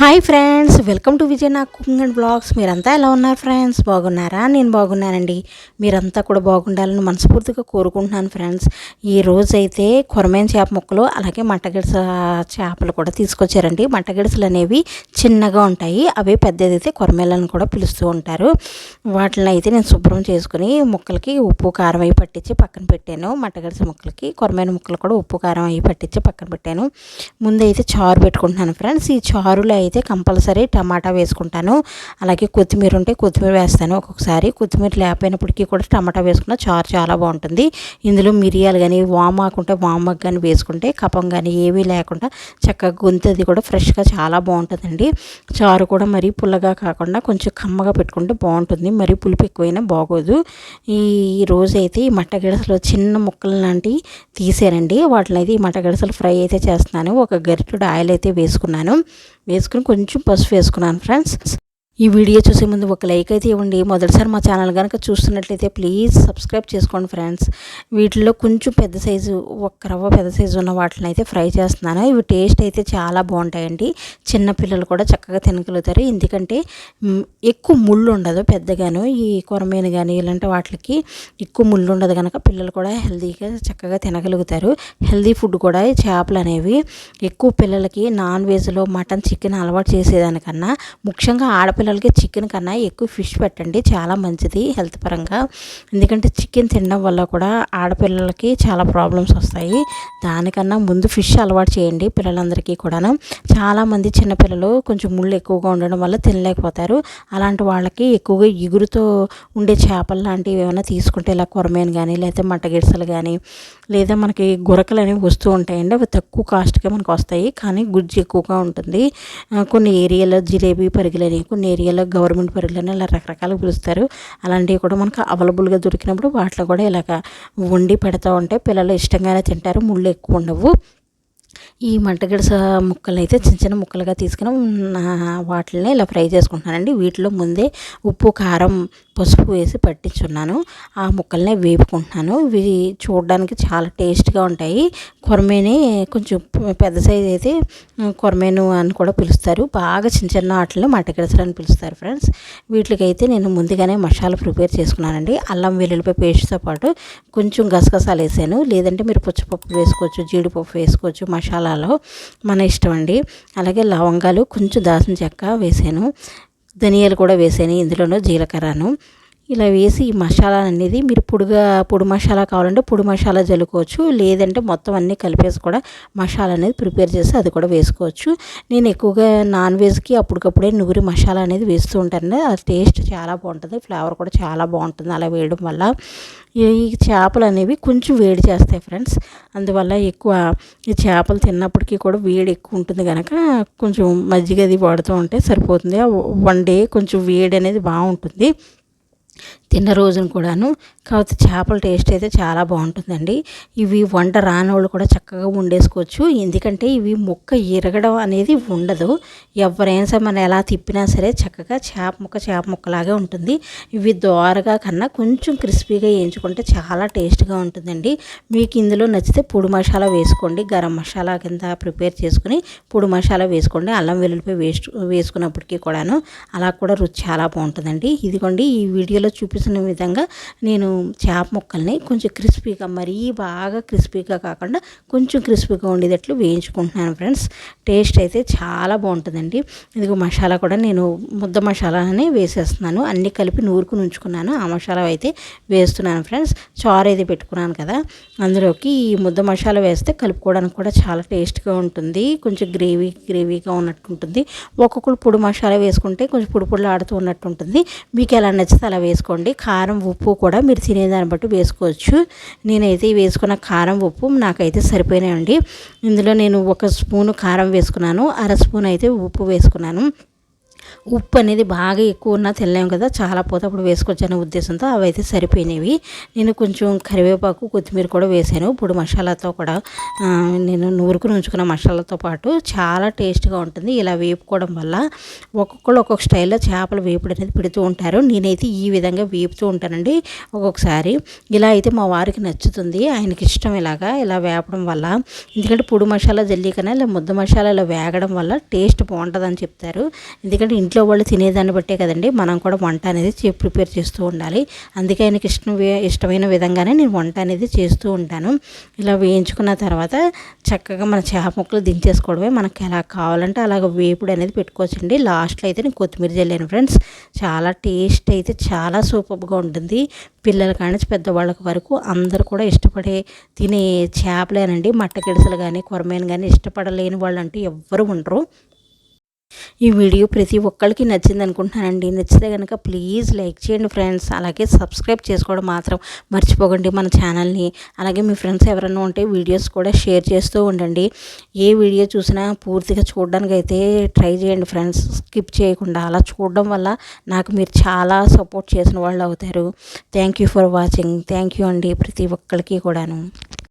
Hi friends welcome to Vijay నా cooking and blogs. మీరంతా ఎలా ఉన్నారు ఫ్రెండ్స్? బాగున్నారా? నేను బాగున్నానండి. మీరంతా కూడా బాగుండాలని మనస్ఫూర్తిగా కోరుకుంటున్నాను ఫ్రెండ్స్. ఈ రోజైతే కొరమైన చేప ముక్కలు అలాగే మట్టగిడస చేపలు కూడా తీసుకొచ్చారండి. మట్టగిడసలు అనేవి చిన్నగా ఉంటాయి. అవి పెద్దదైతే కొరమేలని కూడా పిలుస్తూ ఉంటారు. వాటిని అయితే నేను శుభ్రం చేసుకుని ముక్కలకి ఉప్పు కారం అవి పట్టించి పక్కన పెట్టాను. మట్టగిడస ముక్కలకి కొరమైన ముక్కలు కూడా ఉప్పు కారం అవి పట్టించి పక్కన పెట్టాను. ముందైతే చారు పెట్టుకుంటున్నాను ఫ్రెండ్స్. ఈ చారులో అయితే కంపల్సరీ టమాటా వేసుకుంటాను. అలాగే కొత్తిమీర ఉంటే కొత్తిమీర వేస్తాను ఒక్కొక్కసారి. కొత్తిమీర లేకపోయినప్పటికీ కూడా టమాటా వేసుకున్న చారు చాలా బాగుంటుంది. ఇందులో మిరియాలు కానీ వామాకు ఉంటే వామాకు కానీ వేసుకుంటే కపం కానీ ఏమీ లేకుండా చక్కగా గొంతు అది కూడా ఫ్రెష్గా చాలా బాగుంటుందండి. చారు కూడా మరీ పుల్లగా కాకుండా కొంచెం కమ్మగా పెట్టుకుంటే బాగుంటుంది. మరీ పులుపు ఎక్కువైనా బాగోదు. ఈ రోజు అయితే ఈ మట్టగడసలు చిన్న ముక్కలు లాంటివి తీసానండి. వాటిని అయితే ఈ మట్ట గిడసలు ఫ్రై అయితే చేస్తున్నాను. ఒక గరిటెడు ఆయిల్ అయితే వేసుకున్నాను. వేసుకుని కొంచెం పసుపు వేసుకున్నాను ఫ్రెండ్స్ ఈ వీడియో చూసే ముందు ఒక లైక్ అయితే ఇవ్వండి. మొదటిసారి మా ఛానల్ కనుక చూస్తున్నట్లయితే ప్లీజ్ సబ్స్క్రైబ్ చేసుకోండి ఫ్రెండ్స్. వీటిలో కొంచెం పెద్ద సైజు ఒక్క రవ్వ పెద్ద సైజు ఉన్న వాటిని అయితే ఫ్రై చేస్తున్నాను. ఇవి టేస్ట్ అయితే చాలా బాగుంటాయండి. చిన్న పిల్లలు కూడా చక్కగా తినగలుగుతారు. ఎందుకంటే ఎక్కువ ముళ్ళు ఉండదు పెద్దగాను. ఈ కొరమేను కానీ ఇలాంటి వాటికి ఎక్కువ ముళ్ళు ఉండదు కనుక పిల్లలు కూడా హెల్తీగా చక్కగా తినగలుగుతారు. హెల్తీ ఫుడ్ కూడా చేపలు అనేవి. ఎక్కువ పిల్లలకి నాన్ వెజ్లో మటన్ చికెన్ అలవాటు చేసేదానికన్నా ముఖ్యంగా ఆడపిల్లలకి చికెన్ కన్నా ఎక్కువ ఫిష్ పెట్టండి. చాలా మంచిది హెల్త్ పరంగా. ఎందుకంటే చికెన్ తినడం వల్ల కూడా ఆడపిల్లలకి చాలా ప్రాబ్లమ్స్ వస్తాయి. దానికన్నా ముందు ఫిష్ అలవాటు చేయండి పిల్లలందరికీ కూడాను. చాలామంది చిన్నపిల్లలు కొంచెం ముళ్ళు ఎక్కువగా ఉండడం వల్ల తినలేకపోతారు. అలాంటి వాళ్ళకి ఎక్కువగా ఇగురుతో ఉండే చేపలు లాంటివి ఏమైనా తీసుకుంటే ఇలా కొరమేను కానీ లేకపోతే మట్టగిడ్సలు కానీ లేదా మనకి గురకలు అనేవి వస్తూ ఉంటాయండి. అవి తక్కువ కాస్ట్గా మనకు వస్తాయి కానీ గుజ్జు ఎక్కువగా ఉంటుంది. కొన్ని ఏరియాలో జిలేబీ పరిగిలని కొన్ని ఏరియాలో గవర్నమెంట్ పరిధిలోనే ఇలా రకరకాలు పిలుస్తారు. అలాంటివి కూడా మనకు అవైలబుల్గా దొరికినప్పుడు వాటిలో కూడా ఇలాగ వండి పెడతా ఉంటే పిల్లలు ఇష్టంగానే తింటారు. ముళ్ళు ఎక్కువ ఉండవు. ఈ మంటగిడస ముక్కలు అయితే చిన్న చిన్న ముక్కలుగా తీసుకుని నా వాటిని ఇలా ఫ్రై చేసుకుంటున్నానండి. వీటిలో ముందే ఉప్పు కారం పసుపు వేసి పట్టించున్నాను. ఆ ముక్కల్ని వేపుకుంటున్నాను. ఇవి చూడడానికి చాలా టేస్ట్గా ఉంటాయి. కొరమేని కొంచెం పెద్ద సైజ్ అయితే కొరమేను అని కూడా పిలుస్తారు. బాగా చిన్న చిన్న వాటిని మట్టగిడసలు అని పిలుస్తారు ఫ్రెండ్స్. వీటికైతే నేను ముందుగానే మసాలా ప్రిపేర్ చేసుకున్నానండి. అల్లం వెల్లుల్లిపాయ పేస్ట్తో పాటు కొంచెం గసగసాలు వేసాను లేదంటే మీరు పుచ్చపప్పు వేసుకోవచ్చు జీడిపప్పు వేసుకోవచ్చు మసాలా మసాలాలో మన ఇష్టం అండి. అలాగే లవంగాలు కొంచెం దాల్చిన చెక్క వేసాను. ధనియాలు కూడా వేసాను. ఇందులోనూ జీలకర్రను ఇలా వేసి ఈ మసాలా అనేది మీరు పొడిగా పొడి మసాలా కావాలంటే పొడి మసాలా జల్లుకోవచ్చు. లేదంటే మొత్తం అన్నీ కలిపేసి కూడా మసాలా అనేది ప్రిపేర్ చేసి అది కూడా వేసుకోవచ్చు. నేను ఎక్కువగా నాన్ వెజ్కి అప్పటికప్పుడే నూరి మసాలా అనేది వేస్తూ ఉంటాను. ఆ టేస్ట్ చాలా బాగుంటుంది. ఫ్లేవర్ కూడా చాలా బాగుంటుంది అలా వేయడం వల్ల. ఈ చేపలు అనేవి కొంచెం వేడి చేస్తాయి ఫ్రెండ్స్. అందువల్ల ఎక్కువ ఈ చేపలు తిన్నప్పటికీ కూడా వేడి ఎక్కువ ఉంటుంది కనుక కొంచెం మజ్జిగ అది వాడుతూ ఉంటే సరిపోతుంది. వన్ డే కొంచెం వేడి అనేది బాగుంటుంది. తిన్న రోజున కూడాను. కాకపోతే చేపల టేస్ట్ అయితే చాలా బాగుంటుందండి. ఇవి వంట రాని వాళ్ళు కూడా చక్కగా వండేసుకోవచ్చు. ఎందుకంటే ఇవి ముక్క ఇరగడం అనేది ఉండదు. ఎవరైనా సరే మనం ఎలా తిప్పినా సరే చక్కగా చేప ముక్క చేప ముక్కలాగే ఉంటుంది. ఇవి దోరగా కన్నా కొంచెం క్రిస్పీగా వేయించుకుంటే చాలా టేస్ట్గా ఉంటుందండి. మీకు ఇందులో నచ్చితే పొడి మసాలా వేసుకోండి. గరం మసాలా కింద ప్రిపేర్ చేసుకుని పొడి మసాలా వేసుకోండి. అల్లం వెల్లుల్లిపై వేస్ట్ వేసుకున్నప్పటికీ కూడాను. అలా కూడా రుచి చాలా బాగుంటుందండి. ఇదిగోండి ఈ వీడియోలో చూపిస్తున్న విధంగా నేను చేప ముక్కల్ని కొంచెం క్రిస్పీగా మరీ బాగా క్రిస్పీగా కాకుండా కొంచెం క్రిస్పీగా ఉండేటట్లు వేయించుకుంటున్నాను ఫ్రెండ్స్. టేస్ట్ అయితే చాలా బాగుంటుందండి. ఇదిగో మసాలా కూడా నేను ముద్ద మసాలానే వేసేస్తున్నాను. అన్నీ కలిపి నూరుకుని ఉంచుకున్నాను. ఆ మసాలా అయితే వేస్తున్నాను ఫ్రెండ్స్. చారు అయితే పెట్టుకున్నాను కదా. అందులోకి ఈ ముద్ద మసాలా వేస్తే కలుపుకోవడానికి కూడా చాలా టేస్ట్గా ఉంటుంది. కొంచెం గ్రేవీ గ్రేవీగా ఉన్నట్టు ఉంటుంది ఒక్కొక్కరు పొడి మసాలా వేసుకుంటే కొంచెం పొడి పొడిలు ఆడుతూ ఉన్నట్టు ఉంటుంది మీకు ఎలా నచ్చితే అలా వేసుకోండి. కారం ఉప్పు కూడా మీరు తినేదాన్ని బట్టి వేసుకోవచ్చు. నేనైతే వేసుకున్న కారం ఉప్పు నాకైతే సరిపోయినాయండి. ఇందులో నేను ఒక స్పూను కారం వేసుకున్నాను. అర స్పూన్ అయితే ఉప్పు వేసుకున్నాను. ఉప్పు అనేది బాగా ఎక్కువ ఉన్నా తినలేము కదా చాలా పోతే అప్పుడు వేసుకొచ్చాను ఉద్దేశంతో అవి అయితే సరిపోయినవి. నేను కొంచెం కరివేపాకు కొత్తిమీర కూడా వేసాను. ఇప్పుడు మసాలాతో కూడా నేను నూరుకుని ఉంచుకున్న మసాలాతో పాటు చాలా టేస్ట్గా ఉంటుంది. ఇలా వేపుకోవడం వల్ల ఒక్కొక్కరు ఒక్కొక్క స్టైల్లో చేపలు వేపుడు అనేది పెడుతూ ఉంటారు. నేనైతే ఈ విధంగా వేపుతూ ఉంటానండి ఒక్కొక్కసారి. ఇలా అయితే మా వారికి నచ్చుతుంది. ఆయనకి ఇష్టం ఇలాగా ఇలా వేపడం వల్ల. ఎందుకంటే పొడి మసాలా జల్లీ కన్నా ఇలా ముద్ద మసాలా ఇలా వేగడం వల్ల టేస్ట్ బాగుంటుందని చెప్తారు. ఎందుకంటే ఇంట్లో వాళ్ళు తినేదాన్ని బట్టే కదండి మనం కూడా వంట అనేది ప్రిపేర్ చేస్తూ ఉండాలి. అందుకే ఆయనకి ఇష్టం ఇష్టమైన విధంగానే నేను వంట అనేది చేస్తూ ఉంటాను. ఇలా వేయించుకున్న తర్వాత చక్కగా మన చేప ముక్కలు దించేసుకోవడమే మనకి ఎలా కావాలంటే అలాగ వేపుడు అనేది పెట్టుకోవచ్చండి. లాస్ట్లో అయితే నేను కొత్తిమీర జల్లాను ఫ్రెండ్స్. చాలా టేస్ట్ అయితే చాలా సూపర్గా ఉంటుంది. పిల్లల కానీ పెద్దవాళ్ళ వరకు అందరూ కూడా ఇష్టపడే తినే చేపలేనండి. మట్టగిడసలు కానీ కొరమేను కానీ ఇష్టపడలేని వాళ్ళు అంటే ఎవ్వరు ఉండరు. ఈ వీడియో ప్రతి ఒక్కరికి నచ్చింది అనుకుంటున్నానండి. నచ్చితే కనుక ప్లీజ్ లైక్ చేయండి ఫ్రెండ్స్. అలాగే సబ్స్క్రైబ్ చేసుకోవడం మాత్రం మర్చిపోకండి మన ఛానల్ని. అలాగే మీ ఫ్రెండ్స్ ఎవరైనా ఉంటే వీడియోస్ కూడా షేర్ చేస్తూ ఉండండి. ఏ వీడియో చూసినా పూర్తిగా చూడడానికి అయితే ట్రై చేయండి ఫ్రెండ్స్. స్కిప్ చేయకుండా అలా చూడడం వల్ల నాకు మీరు చాలా సపోర్ట్ చేసిన వాళ్ళు అవుతారు. Thank you for watching. Thank you అండి ప్రతి ఒక్కరికి కూడాను.